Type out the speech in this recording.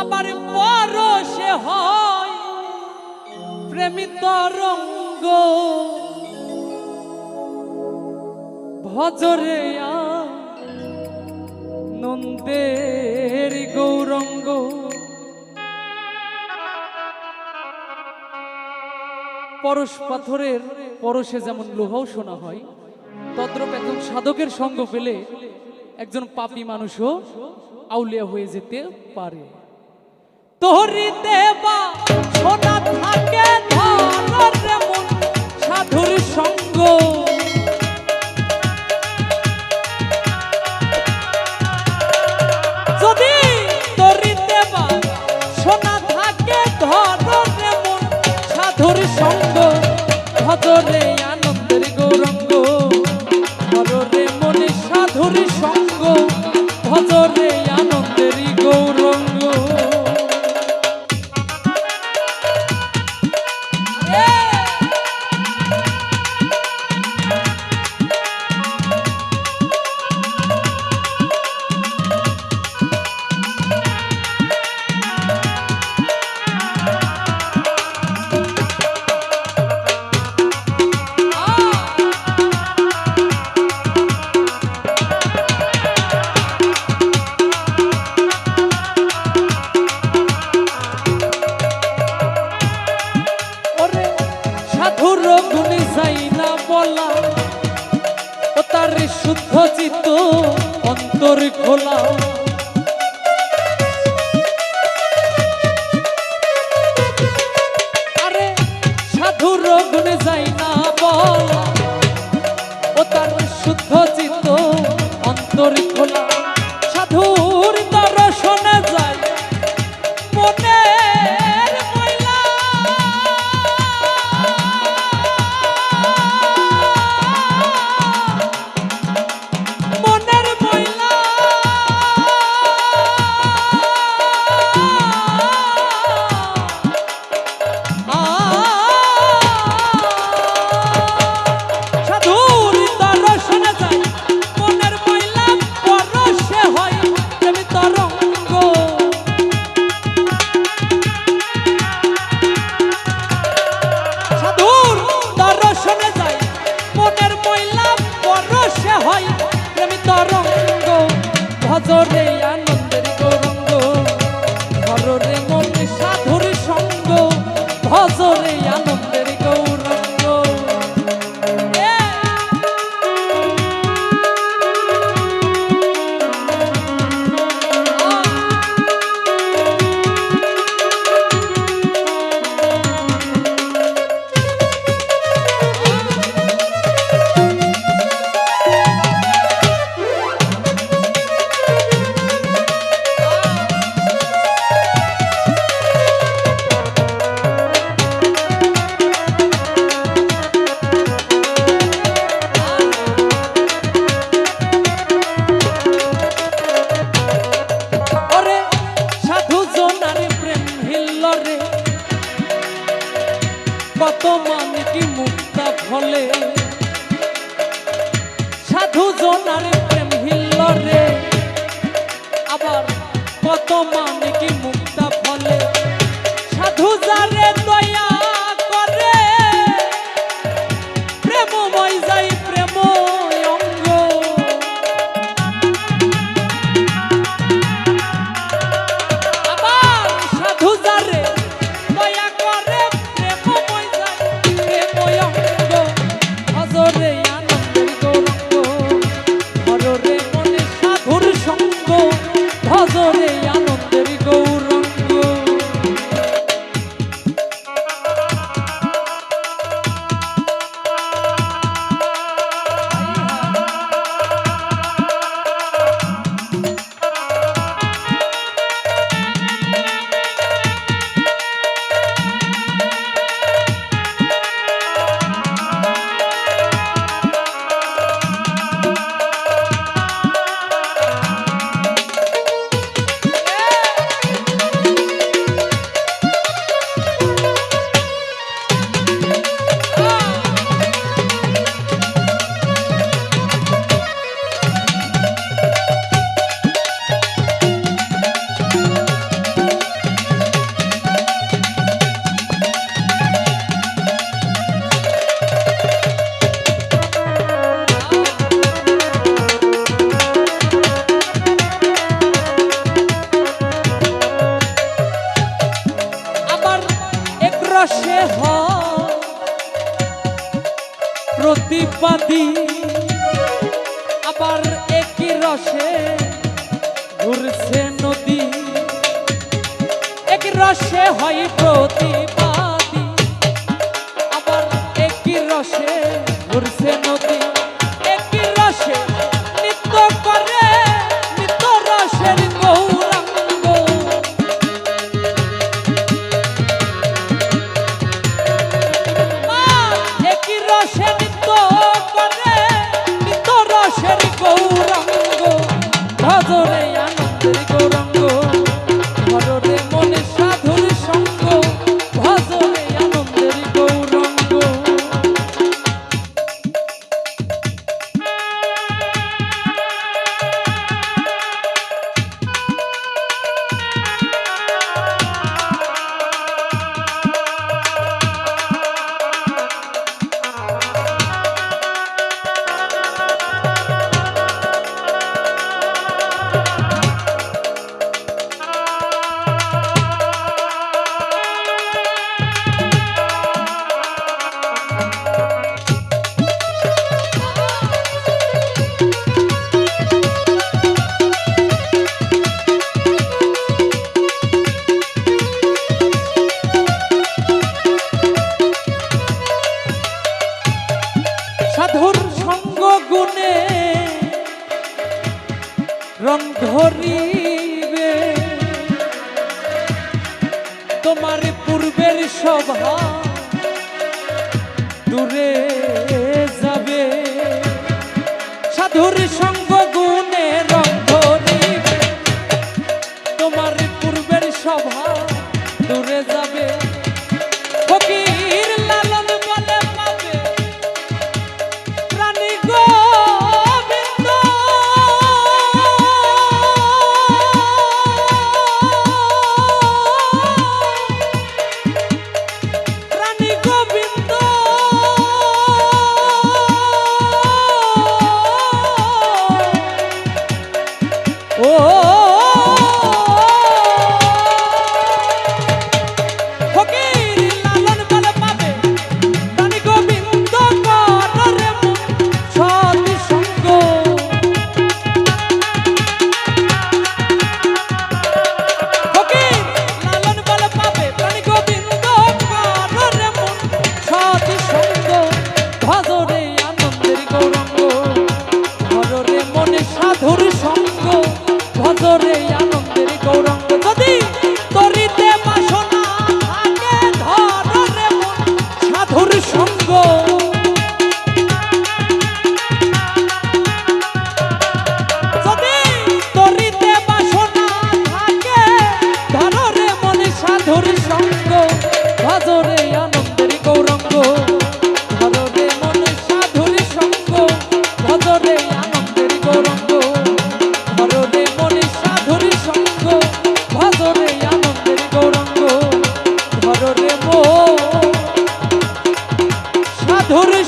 আবার পরশে হয় প্রেমিত রঙ্গ। ভজরে নন্দের গৌরঙ্গ। পরশ পাথরের পরশে যেমন লোহাও শোনা হয়, তদ্রপ একজন সাধকের সঙ্গ পেলে একজন পাপী মানুষও আউলিয়া হয়ে যেতে পারে। তোহরিতে বা সোনা থাকে ধর রে মন, সাধুর সঙ্গ। যদি তোরিতে বা সোনা থাকে ধর রে সাধুর সঙ্গ ভজরে ওরে তার শুদ্ধ চিত্ত অন্তর খোলা। আরে সাধুর গুণে যাই না বল। ও তার শুদ্ধ চিত্ত অন্তর খোলা। সাধুর ভজরে আনন্দের গৌরঙ্গ ভররে মনে সাধুর সঙ্গ ভজরে হিল্ল রে আবার কত মানে এপার একই রসে ঘুরছে নদী। এক রসে হয় প্রতি মধুর সঙ্গ গুনে রং ধরিবে। তোমার পূর্বের স্বভাব ও ওরে